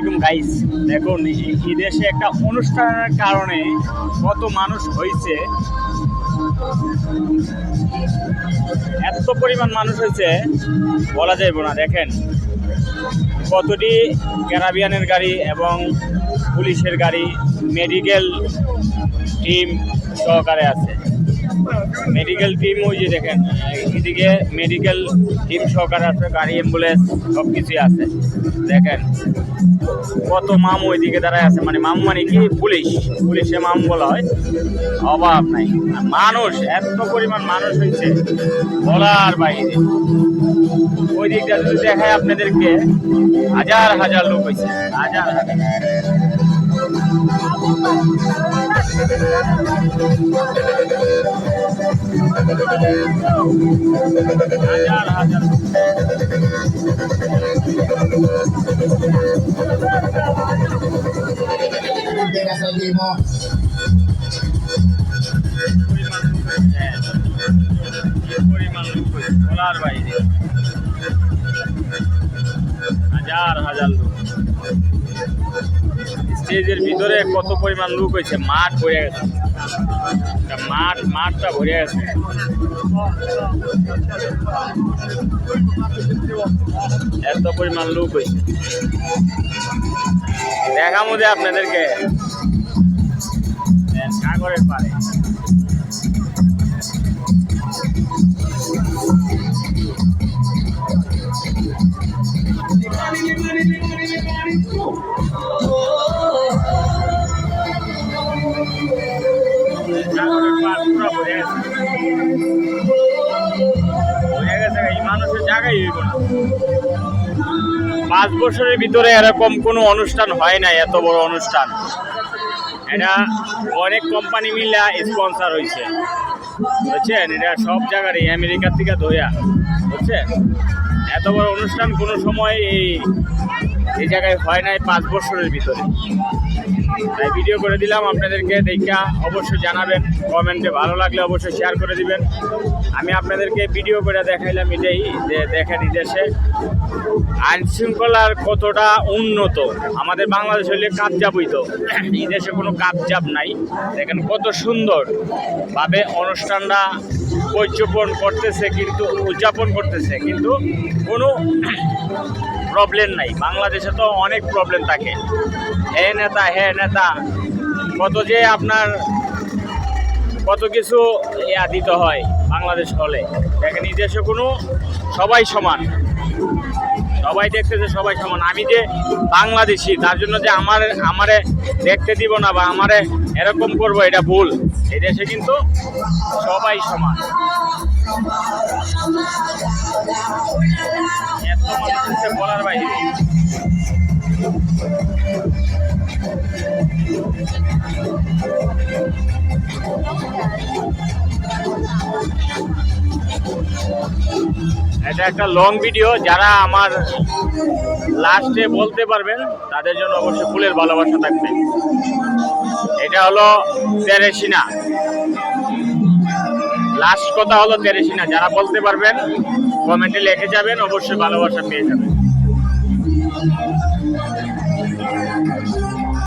আলাইকুম গাইস দেখুন, এই- দেশে একটা অনুষ্ঠানের কারণে কত মানুষ হয়েছে। এত পরিমাণ মানুষ হয়েছে, বলা যাইব না। দেখেন, কতটি ক্যারাবিয়ানের গাড়ি এবং পুলিশের গাড়ি মেডিকেল টিম সহকারে আছে। মেডিকেল টিম ওই যে দেখেন, এদিকে মেডিকেল টিম সহকারে আছে, গাড়ি অ্যাম্বুলেন্স সব কিছুই আছে। দেখেন, কত মাম ওইদিকে দাঁড়ায় আছে। মানে মাম মানে কি? পুলিশ। পুলিশে মাম বলা হয়। অভাব নাই। মানুষ, এত পরিমাণ মানুষ হয়েছে বলার বাইরে। ওই দিকটা যদি দেখায় আপনাদেরকে, হাজার হাজার লোক হয়েছে, হাজার হাজার। হাজার হাজার লোক। Pega salimos. পরিমাণ লোক হয়েছে। কি পরিমাণ লোক হয়েছে বলার বাইরে হাজার হাজার লোক স্টেজের ভিতরে কত পরিমাণ লোক হয়েছে? মাঠ ভরে গেছে। মাঠ, মাঠটা ভরে গেছে। এত পরিমাণ লোক হয়েছে। দেখা মধ্যে আপনাদেরকে। সাগরের পারে সাগরের পাঁচ বছরের ভিতরে এরকম কোনো অনুষ্ঠান হয় না এত বড় অনুষ্ঠান। এটা অনেক কোম্পানি মিলে স্পন্সার হয়েছে বুঝছেন? এটা সব জায়গারই, আমেরিকার থেকে ধোয়া বুঝছেন? এত বড় অনুষ্ঠান কোনো সময় এই এই জায়গায় হয় নাই পাঁচ বছরের ভিতরে। তাই ভিডিও করে দিলাম আপনাদেরকে, দেখা অবশ্যই জানাবেন কমেন্টে ভালো লাগলে অবশ্যই শেয়ার করে দিবেন। আমি আপনাদেরকে ভিডিও করে দেখাইলাম এটাই, যে দেখেন দেশে আইন শৃঙ্খলার কতটা উন্নত। আমাদের বাংলাদেশ হইলে কাপজাপ হইতো। এই দেশে কোনো কাপজাপ নাই। দেখেন কত সুন্দর ভাবে অনুষ্ঠানটা উদযাপন করতেছে, কিন্তু উদযাপন করতেছে। কিন্তু কোনো প্রবলেম নাই বাংলাদেশে তো অনেক প্রবলেম থাকে হে নেতা হে নেতা কত যে আপনার কত কিছু ইয়া দিতে হয় বাংলাদেশ হলে দেখেন এই দেশে কোনো সবাই সমান সবাই দেখতে যে সবাই সমান আমি যে বাংলাদেশি তার জন্য যে আমার আমারে দেখতে দিব না বা আমারে এরকম করব এটা ভুল এই দেশে কিন্তু সবাই সমান এটা একটা লং ভিডিও যারা আমার লাস্টে বলতে পারবেন, তাদের জন্য অবশ্যই ফুলের ভালোবাসা থাকবে। এটা হলো তেরেসিনা। লাস্ট কথা হলো তেরেসিনা। যারা বলতে পারবেন কমেন্টে লিখে যাবেন, অবশ্যই ভালোবাসা পেয়ে যাবেন। Bye.